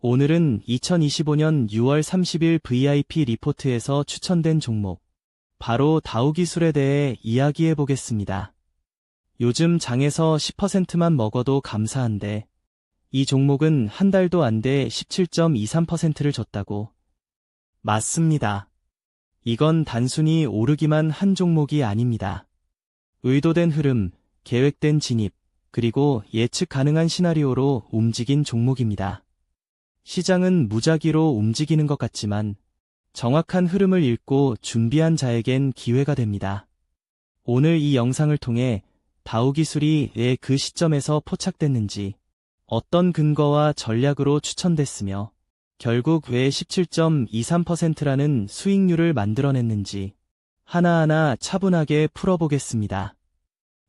오늘은 2025년 6월 30일 VIP 리포트에서 추천된 종목, 바로 다우 기술에 대해 이야기해 보겠습니다. 요즘 장에서 10%만 먹어도 감사한데, 이 종목은 한 달도 안 돼 17.23%를 줬다고. 맞습니다. 이건 단순히 오르기만 한 종목이 아닙니다. 의도된 흐름, 계획된 진입, 그리고 예측 가능한 시나리오로 움직인 종목입니다. 시장은 무작위로 움직이는 것 같지만 정확한 흐름을 읽고 준비한 자에겐 기회가 됩니다. 오늘 이 영상을 통해 다우 기술이 왜 그 시점에서 포착됐는지, 어떤 근거와 전략으로 추천됐으며, 결국 왜 17.23%라는 수익률을 만들어냈는지 하나하나 차분하게 풀어보겠습니다.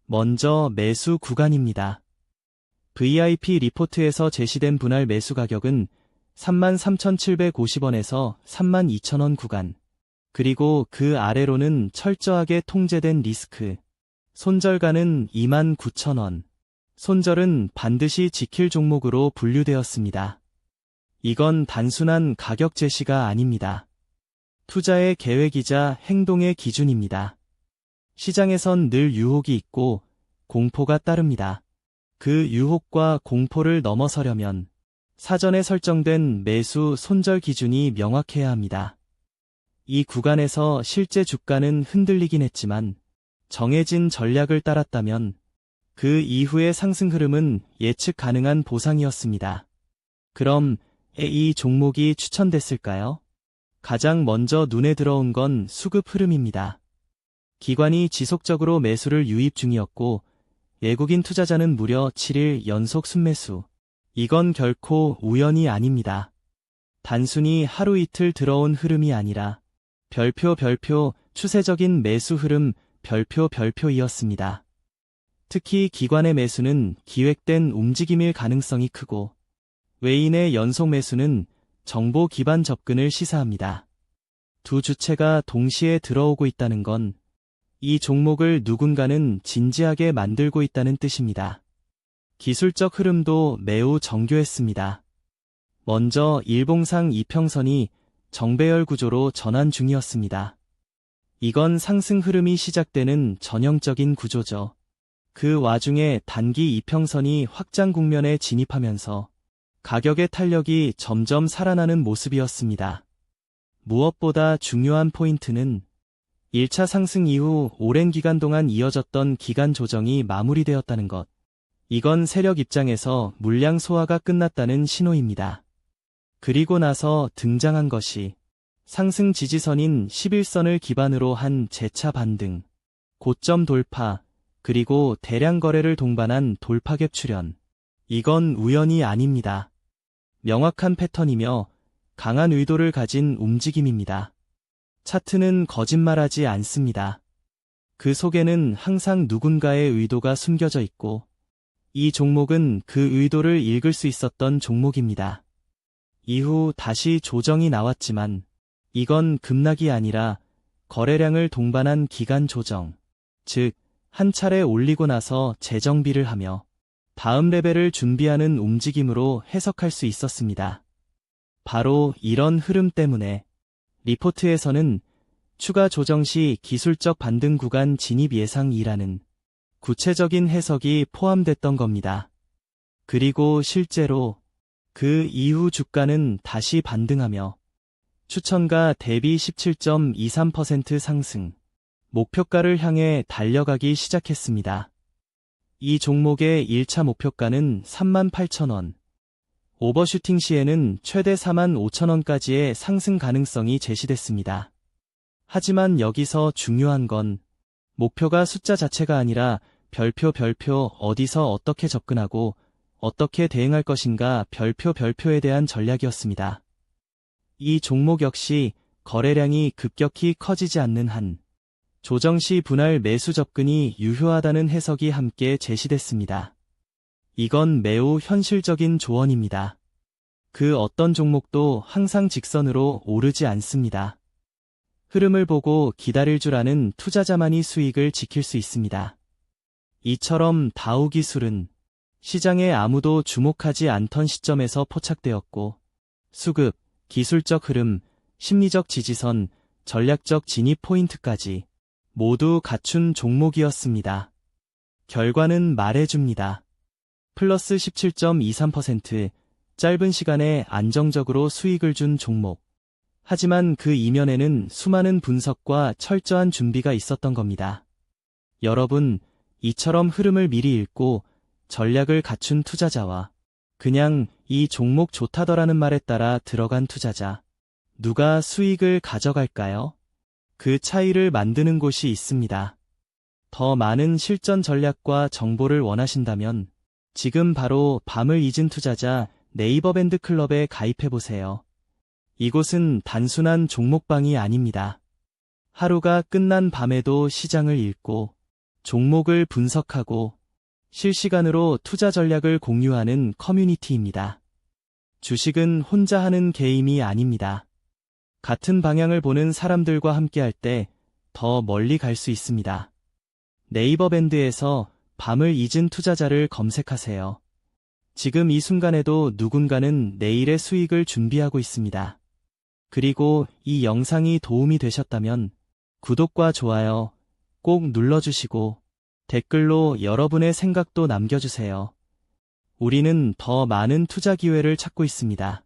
먼저 매수 구간입니다. VIP 리포트에서 제시된 분할 매수 가격은 33,750원에서 32,000원 구간, 그리고 그 아래로는 철저하게 통제된 리스크, 손절가는 29,000원, 손절은 반드시 지킬 종목으로 분류되었습니다. 이건 단순한 가격 제시가 아닙니다. 투자의 계획이자 행동의 기준입니다. 시장에선 늘 유혹이 있고 공포가 따릅니다. 그 유혹과 공포를 넘어서려면 사전에 설정된 매수 손절 기준이 명확해야 합니다. 이 구간에서 실제 주가는 흔들리긴 했지만 정해진 전략을 따랐다면 그 이후의 상승 흐름은 예측 가능한 보상이었습니다. 그럼 이 종목이 추천됐을까요? 가장 먼저 눈에 들어온 건 수급 흐름입니다. 기관이 지속적으로 매수를 유입 중이었고 외국인 투자자는 무려 7일 연속 순매수. 이건 결코 우연이 아닙니다. 단순히 하루 이틀 들어온 흐름이 아니라 별표 별표 추세적인 매수 흐름 별표 별표이었습니다. 특히 기관의 매수는 기획된 움직임일 가능성이 크고 외인의 연속 매수는 정보 기반 접근을 시사합니다. 두 주체가 동시에 들어오고 있다는 건 이 종목을 누군가는 진지하게 만들고 있다는 뜻입니다. 기술적 흐름도 매우 정교했습니다. 먼저 일봉상 이평선이 정배열 구조로 전환 중이었습니다. 이건 상승 흐름이 시작되는 전형적인 구조죠. 그 와중에 단기 이평선이 확장 국면에 진입하면서 가격의 탄력이 점점 살아나는 모습이었습니다. 무엇보다 중요한 포인트는 1차 상승 이후 오랜 기간 동안 이어졌던 기간 조정이 마무리되었다는 것. 이건 세력 입장에서 물량 소화가 끝났다는 신호입니다. 그리고 나서 등장한 것이 상승 지지선인 11선을 기반으로 한 재차 반등, 고점 돌파, 그리고 대량 거래를 동반한 돌파갭 출현. 이건 우연이 아닙니다. 명확한 패턴이며 강한 의도를 가진 움직임입니다. 차트는 거짓말하지 않습니다. 그 속에는 항상 누군가의 의도가 숨겨져 있고 이 종목은 그 의도를 읽을 수 있었던 종목입니다. 이후 다시 조정이 나왔지만 이건 급락이 아니라 거래량을 동반한 기간 조정, 즉, 한 차례 올리고 나서 재정비를 하며 다음 레벨을 준비하는 움직임으로 해석할 수 있었습니다. 바로 이런 흐름 때문에 리포트에서는 추가 조정 시 기술적 반등 구간 진입 예상이라는 구체적인 해석이 포함됐던 겁니다. 그리고 실제로 그 이후 주가는 다시 반등하며 추천가 대비 17.23% 상승, 목표가를 향해 달려가기 시작했습니다. 이 종목의 1차 목표가는 38,000원, 오버슈팅 시에는 최대 45,000원까지의 상승 가능성이 제시됐습니다. 하지만 여기서 중요한 건 목표가 숫자 자체가 아니라 별표 별표 어디서 어떻게 접근하고 어떻게 대응할 것인가 별표 별표에 대한 전략이었습니다. 이 종목 역시 거래량이 급격히 커지지 않는 한 조정 시 분할 매수 접근이 유효하다는 해석이 함께 제시됐습니다. 이건 매우 현실적인 조언입니다. 그 어떤 종목도 항상 직선으로 오르지 않습니다. 흐름을 보고 기다릴 줄 아는 투자자만이 수익을 지킬 수 있습니다. 이처럼 다우 기술은 시장에 아무도 주목하지 않던 시점에서 포착되었고 수급, 기술적 흐름, 심리적 지지선, 전략적 진입 포인트까지 모두 갖춘 종목이었습니다. 결과는 말해줍니다. 플러스 17.23% 짧은 시간에 안정적으로 수익을 준 종목. 하지만 그 이면에는 수많은 분석과 철저한 준비가 있었던 겁니다. 여러분, 이처럼 흐름을 미리 읽고 전략을 갖춘 투자자와 그냥 이 종목 좋다더라는 말에 따라 들어간 투자자. 누가 수익을 가져갈까요? 그 차이를 만드는 곳이 있습니다. 더 많은 실전 전략과 정보를 원하신다면 지금 바로 밤을 잊은 투자자 네이버 밴드 클럽에 가입해보세요. 이곳은 단순한 종목방이 아닙니다. 하루가 끝난 밤에도 시장을 읽고 종목을 분석하고 실시간으로 투자 전략을 공유하는 커뮤니티입니다. 주식은 혼자 하는 게임이 아닙니다. 같은 방향을 보는 사람들과 함께할 때 더 멀리 갈 수 있습니다. 네이버 밴드에서 밤을 잊은 투자자를 검색하세요. 지금 이 순간에도 누군가는 내일의 수익을 준비하고 있습니다. 그리고 이 영상이 도움이 되셨다면 구독과 좋아요 꼭 눌러주시고 댓글로 여러분의 생각도 남겨주세요. 우리는 더 많은 투자 기회를 찾고 있습니다.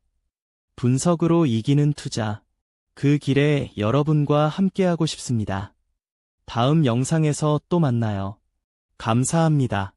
분석으로 이기는 투자. 그 길에 여러분과 함께하고 싶습니다. 다음 영상에서 또 만나요. 감사합니다.